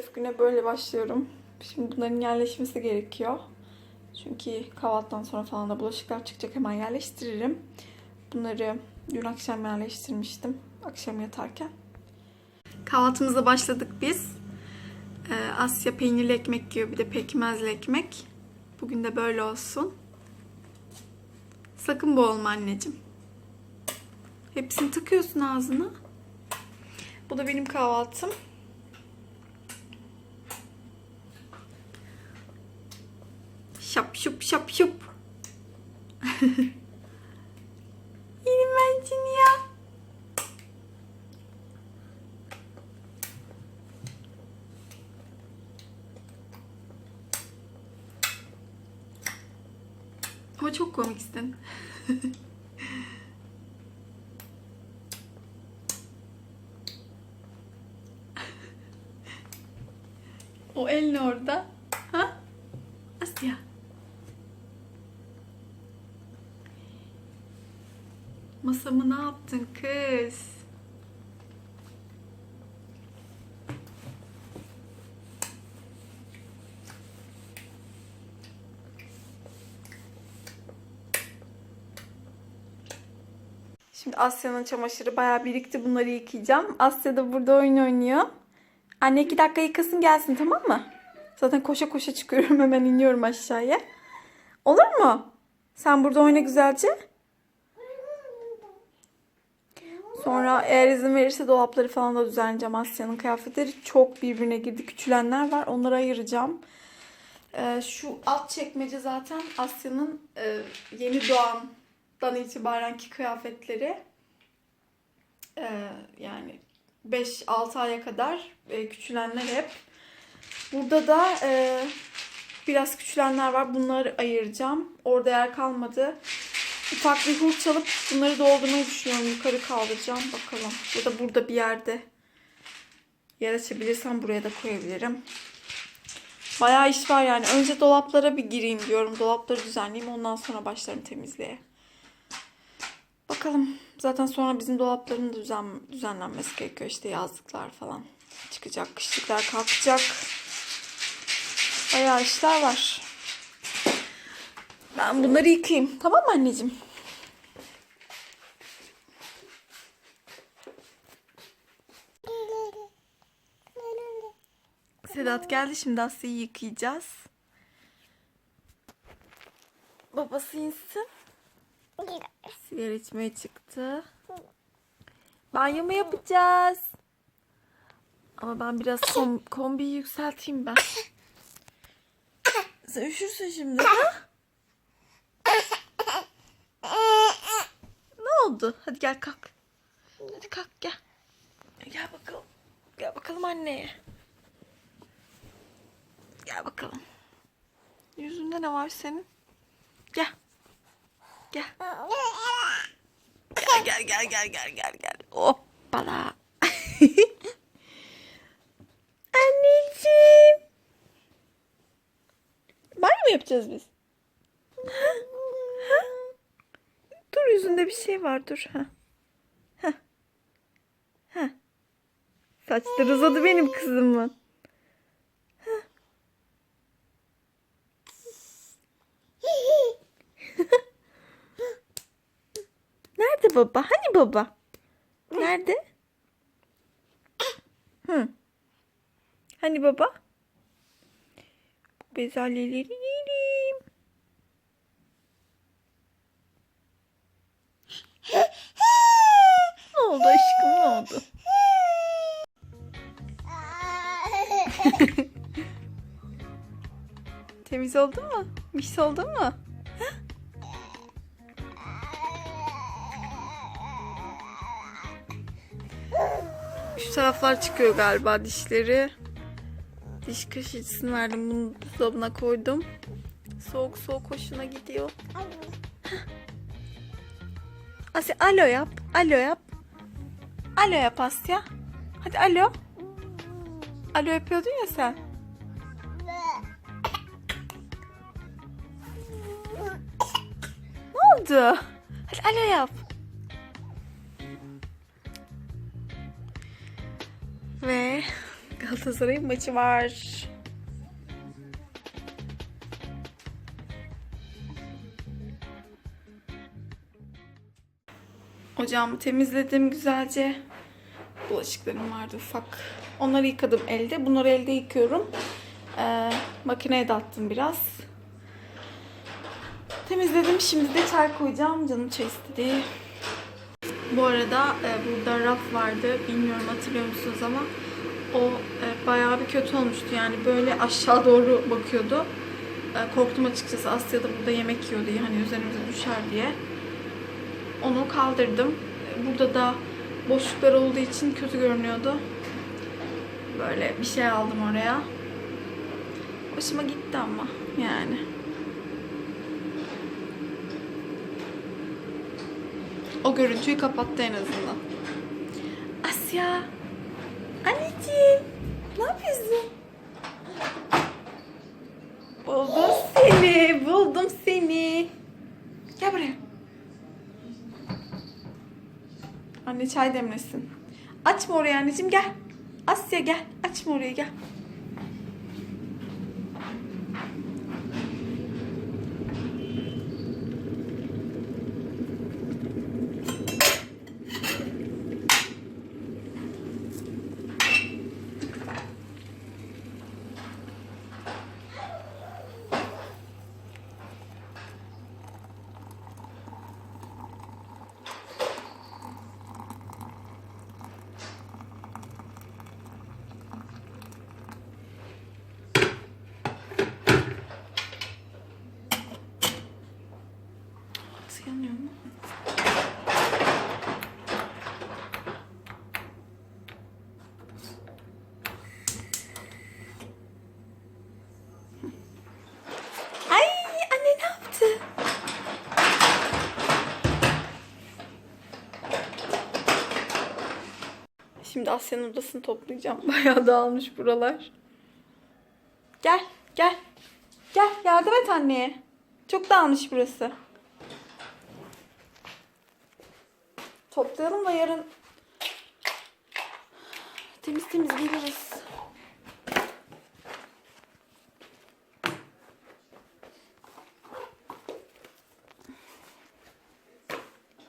maalesef güne böyle başlıyorum. Şimdi bunların yerleşmesi gerekiyor. Çünkü kahvaltıdan sonra falan da bulaşıklar çıkacak hemen yerleştiririm. Bunları dün akşam yerleştirmiştim. Akşam yatarken. Kahvaltımıza başladık biz. Ee, Asya peynirli ekmek yiyor bir de pekmezli ekmek. Bugün de böyle olsun. Sakın boğulma anneciğim. Hepsini tıkıyorsun ağzına. Bu da benim kahvaltım. Şap şup. Yedim ben seni ya. Ama çok komiksin. o el ne orada? Ha? Asya. Masamı ne yaptın kız? Şimdi Asya'nın çamaşırı bayağı birikti. Bunları yıkayacağım. Asya da burada oyun oynuyor. Anne iki dakika yıkasın gelsin tamam mı? Zaten koşa koşa çıkıyorum hemen iniyorum aşağıya. Olur mu? Sen burada oyna güzelce. Sonra eğer izin verirse dolapları falan da düzenleyeceğim. Asya'nın kıyafetleri çok birbirine girdi. Küçülenler var. Onları ayıracağım. Ee, şu alt çekmece zaten Asya'nın e, yeni doğandan itibarenki kıyafetleri. Ee, yani 5-6 aya kadar e, küçülenler hep. Burada da e, biraz küçülenler var. Bunları ayıracağım. Orada yer kalmadı. Ufak bir hurç çalıp bunları doldurmayı düşünüyorum. Yukarı kaldıracağım. Bakalım. Ya da burada bir yerde yer açabilirsem buraya da koyabilirim. Bayağı iş var yani. Önce dolaplara bir gireyim diyorum. Dolapları düzenleyeyim. Ondan sonra başlarım temizliğe. Bakalım. Zaten sonra bizim dolapların düzen, düzenlenmesi gerekiyor. İşte yazlıklar falan çıkacak. Kışlıklar kalkacak. Bayağı işler var. Ben bunları yıkayayım. Tamam mı anneciğim? Sedat geldi. Şimdi Asya'yı yıkayacağız. Babası insin. Sigara içmeye çıktı. Banyo mu yapacağız? Ama ben biraz kom kombiyi yükselteyim ben. Sen üşürsün şimdi. Ha? ne oldu? Hadi gel kalk. Hadi kalk gel. Gel bakalım. Gel bakalım anneye. Gel bakalım. Yüzünde ne var senin? Gel. Gel. Gel gel gel gel gel gel gel. Hoppala. Anneciğim. Banyo mu yapacağız biz? Yüzünde bir şey var dur. Ha. Ha. Ha. Saçları uzadı benim kızımın. Nerede baba? Hani baba? Nerede? Hı. Hani baba? Bezelyeleri yiyelim. Temiz oldu mu? Mis oldu mu? Şu taraflar çıkıyor galiba dişleri. Diş kaşıcısını verdim. Bunu buzdolabına koydum. Soğuk soğuk hoşuna gidiyor. Asya alo yap. Alo yap. Alo yap Asya. Hadi alo. Alo yapıyordun ya sen. Ne oldu? Hadi alo yap. Ve Galatasaray'ın maçı var. Ocağımı temizledim güzelce. Bulaşıklarım vardı ufak. Onları yıkadım elde. Bunları elde yıkıyorum. Ee, makineye de biraz. Temizledim. Şimdi de çay koyacağım. Canım çay istedi. Bu arada e, burada raf vardı. Bilmiyorum hatırlıyor musunuz ama o e, bayağı bir kötü olmuştu. Yani böyle aşağı doğru bakıyordu. E, korktum açıkçası. Asya da burada yemek yiyor diye hani üzerimize düşer diye. Onu kaldırdım. E, Burada da boşluklar olduğu için kötü görünüyordu. Böyle bir şey aldım oraya. Hoşuma gitti ama yani. O görüntüyü kapattı en azından. Asya. Anneciğim. Ne yapıyorsun? Buldum seni. Buldum seni. Gel buraya. Anne çay demlesin. Açma orayı anneciğim gel. Asya gel. Açma orayı gel. Nasıl yanıyor mu? Ay anne ne yaptı? Şimdi Asya'nın odasını toplayacağım. Bayağı dağılmış buralar. Gel, gel. Gel yardım et anneye. Çok dağılmış burası. Toplayalım da yarın temiz temiz geliriz.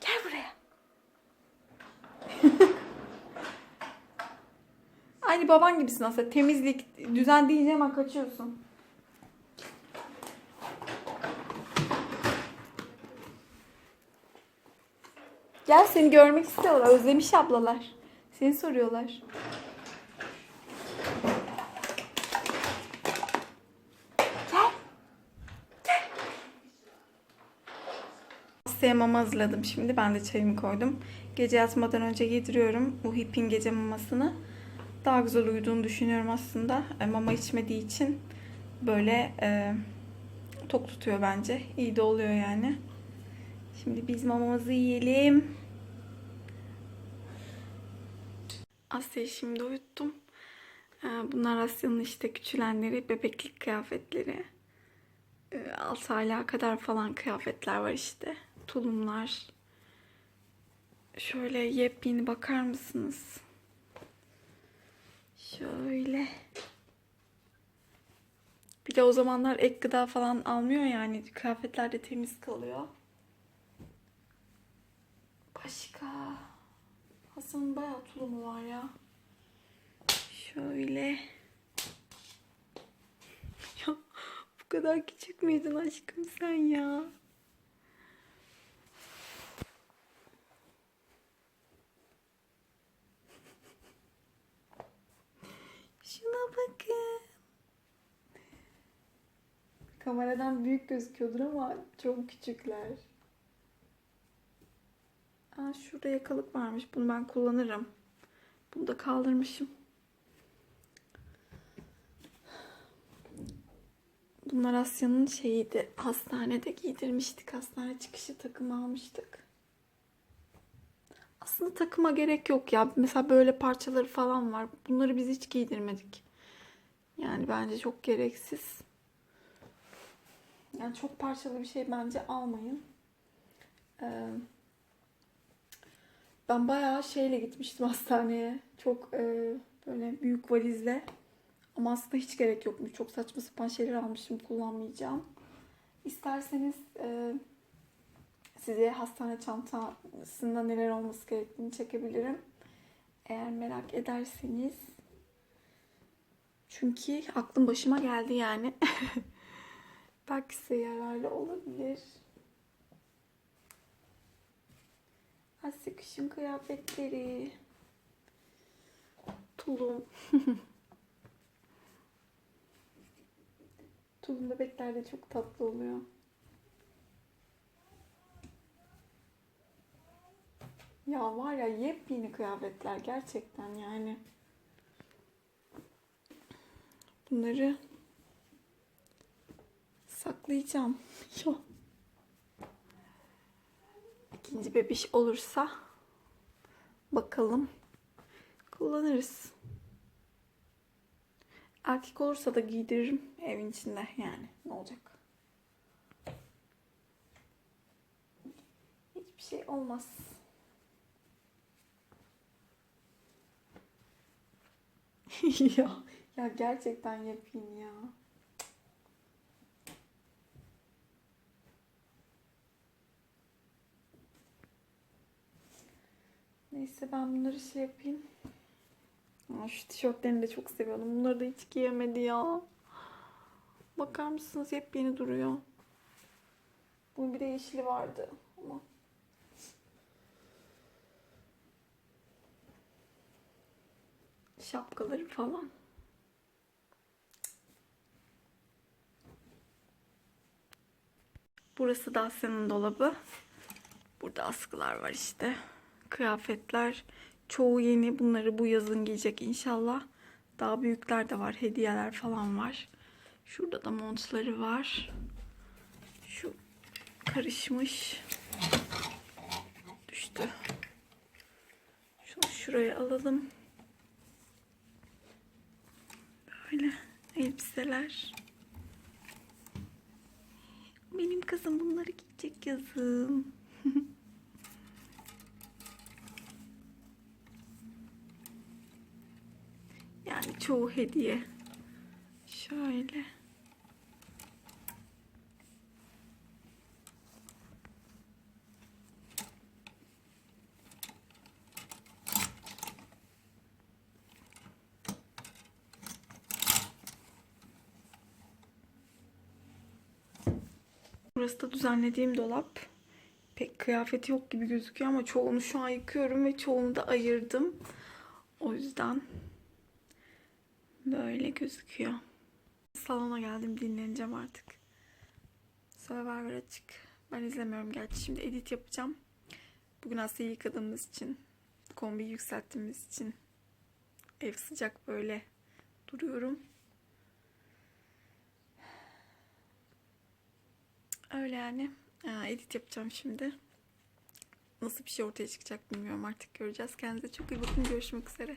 Gel buraya. Aynı baban gibisin aslında. Temizlik, düzen deyince hemen kaçıyorsun. Gel seni görmek istiyorlar. Özlemiş ablalar. Seni soruyorlar. Gel. Gel. Mama hazırladım şimdi. Ben de çayımı koydum. Gece yatmadan önce yediriyorum. Bu hipin gece mamasını. Daha güzel uyuduğunu düşünüyorum aslında. E, mama içmediği için böyle e, tok tutuyor bence. İyi de oluyor yani. Şimdi biz mamamızı yiyelim. Asya'yı şimdi uyuttum. Ee, Bunlar Asya'nın işte küçülenleri, bebeklik kıyafetleri. 6 aylığa kadar falan kıyafetler var işte. Tulumlar. Şöyle yepyeni bakar mısınız? Şöyle. Bir de o zamanlar ek gıda falan almıyor yani. Kıyafetler de temiz kalıyor. Başka. Hasan'ın bayağı tulumu var ya. Şöyle. Ya bu kadar küçük müydün aşkım sen ya? Bakın. Kameradan büyük gözüküyordur ama çok küçükler. Aa, şurada yakalık varmış. Bunu ben kullanırım. Bunu da kaldırmışım. Bunlar Asya'nın şeyiydi. Hastanede giydirmiştik. Hastane çıkışı takım almıştık. Aslında takıma gerek yok ya. Mesela böyle parçaları falan var. Bunları biz hiç giydirmedik. Yani bence çok gereksiz. Yani çok parçalı bir şey bence almayın. Ee, ben bayağı şeyle gitmiştim hastaneye. Çok e, böyle büyük valizle. Ama aslında hiç gerek yokmuş. Çok saçma sapan şeyler almışım kullanmayacağım. İsterseniz e, size hastane çantasında neler olması gerektiğini çekebilirim. Eğer merak ederseniz. Çünkü aklım başıma geldi yani. Belki size yararlı olabilir. Asya kışın kıyafetleri. Tulum. Tulum bebekler de çok tatlı oluyor. Ya var ya yepyeni kıyafetler gerçekten yani. Bunları saklayacağım. İkinci bebiş olursa bakalım kullanırız. Erkek olursa da giydiririm evin içinde yani ne olacak? Hiçbir şey olmaz. ya ya gerçekten yapayım ya. Neyse ben bunları şey yapayım. Aa, şu tişörtlerini de çok seviyordum. Bunları da hiç giyemedi ya. Bakar mısınız? Yepyeni duruyor. Bunun bir de yeşili vardı. Ama şapkaları falan. Burası da Asya'nın dolabı. Burada askılar var işte. Kıyafetler. Çoğu yeni. Bunları bu yazın giyecek inşallah. Daha büyükler de var. Hediyeler falan var. Şurada da montları var. Şu karışmış. Düştü. Şunu şuraya alalım. Böyle elbiseler. Benim kızım bunları giyecek yazım. yani çoğu hediye. Şöyle. Burası da düzenlediğim dolap. Pek kıyafeti yok gibi gözüküyor ama çoğunu şu an yıkıyorum ve çoğunu da ayırdım. O yüzden böyle gözüküyor. Salona geldim dinleneceğim artık. Survivor açık. Ben izlemiyorum gerçi. Şimdi edit yapacağım. Bugün Asya'yı yıkadığımız için, kombiyi yükselttiğimiz için ev sıcak böyle duruyorum. Öyle yani. Edit yapacağım şimdi. Nasıl bir şey ortaya çıkacak bilmiyorum artık göreceğiz. Kendinize çok iyi bakın. Görüşmek üzere.